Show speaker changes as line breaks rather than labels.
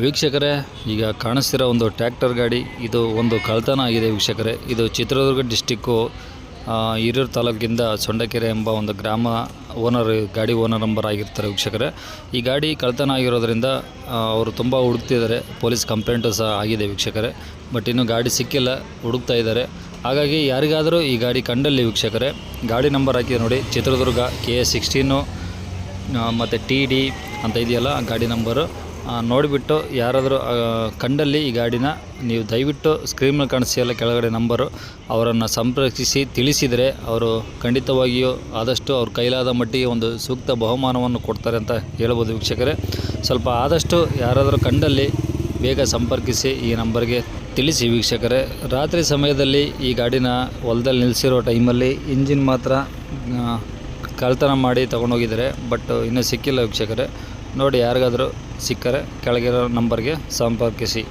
ವೀಕ್ಷಕರೇ, ಈಗ ಕಾಣಿಸ್ತಿರೋ ಒಂದು ಟ್ರ್ಯಾಕ್ಟರ್ ಗಾಡಿ, ಇದು ಒಂದು ಕಳ್ತನ ಆಗಿದೆ ವೀಕ್ಷಕರೇ. ಇದು ಚಿತ್ರದುರ್ಗ ಡಿಸ್ಟಿಕ್ಕು ಹಿರಿಯೂರು ತಾಲೂಕಿಂದ ಸೊಂಡಕೆರೆ ಎಂಬ ಒಂದು ಗ್ರಾಮ ಓನರ್ ಗಾಡಿ ಓನರ್ ನಂಬರ್ ಆಗಿರ್ತಾರೆ ವೀಕ್ಷಕರೇ. ಈ ಗಾಡಿ ಕಳ್ತನ ಆಗಿರೋದ್ರಿಂದ ಅವರು ತುಂಬ ಹುಡುಕ್ತಿದ್ದಾರೆ. ಪೊಲೀಸ್ ಕಂಪ್ಲೇಂಟು ಸಹ ಆಗಿದೆ ವೀಕ್ಷಕರೇ. ಬಟ್ ಇನ್ನೂ ಗಾಡಿ ಸಿಕ್ಕಿಲ್ಲ, ಹುಡುಕ್ತಾ ಇದ್ದಾರೆ. ಹಾಗಾಗಿ ಯಾರಿಗಾದರೂ ಈ ಗಾಡಿ ಕಂಡಲ್ಲಿ ವೀಕ್ಷಕರೇ, ಗಾಡಿ ನಂಬರ್ ಹಾಕಿದೆ ನೋಡಿ. ಚಿತ್ರದುರ್ಗ ಕೆ ಎ ಸಿಕ್ಸ್ಟೀನು ಮತ್ತು ಟಿ ಡಿ ಅಂತ ಇದೆಯಲ್ಲ ಗಾಡಿ ನಂಬರು ನೋಡಿಬಿಟ್ಟು ಯಾರಾದರೂ ಕಂಡಲ್ಲಿ ಈ ಗಾಡಿನ, ನೀವು ದಯವಿಟ್ಟು ಸ್ಕ್ರೀನ್ ಮೇಲೆ ಕಾಣಿಸ್ತಿಲ್ಲ ಕೆಳಗಡೆ ನಂಬರು ಅವರನ್ನು ಸಂಪರ್ಕಿಸಿ, ತಿಳಿಸಿದರೆ ಅವರು ಖಂಡಿತವಾಗಿಯೂ ಆದಷ್ಟು ಅವ್ರ ಕೈಲಾದ ಮಟ್ಟಿಗೆ ಒಂದು ಸೂಕ್ತ ಬಹುಮಾನವನ್ನು ಕೊಡ್ತಾರೆ ಅಂತ ಹೇಳ್ಬೋದು ವೀಕ್ಷಕರೇ. ಸ್ವಲ್ಪ ಆದಷ್ಟು ಯಾರಾದರೂ ಕಂಡಲ್ಲಿ ಬೇಗ ಸಂಪರ್ಕಿಸಿ ಈ ನಂಬರ್ಗೆ ತಿಳಿಸಿ ವೀಕ್ಷಕರೇ. ರಾತ್ರಿ ಸಮಯದಲ್ಲಿ ಈ ಗಾಡಿನ ಹೊಲದಲ್ಲಿ ನಿಲ್ಲಿಸಿರೋ ಟೈಮಲ್ಲಿ ಇಂಜಿನ್ ಮಾತ್ರ ಕಳ್ತನ ಮಾಡಿ ತೊಗೊಂಡೋಗಿದ್ದಾರೆ. ಬಟ್ ಇನ್ನೂ ಸಿಕ್ಕಿಲ್ಲ ವೀಕ್ಷಕರೇ. ನೋಡಿ ಯಾರಿಗಾದರೂ ಸಿಕ್ಕರೆ ಕೆಳಗಿರೋ ನಂಬರ್ಗೆ ಸಂಪರ್ಕಿಸಿ.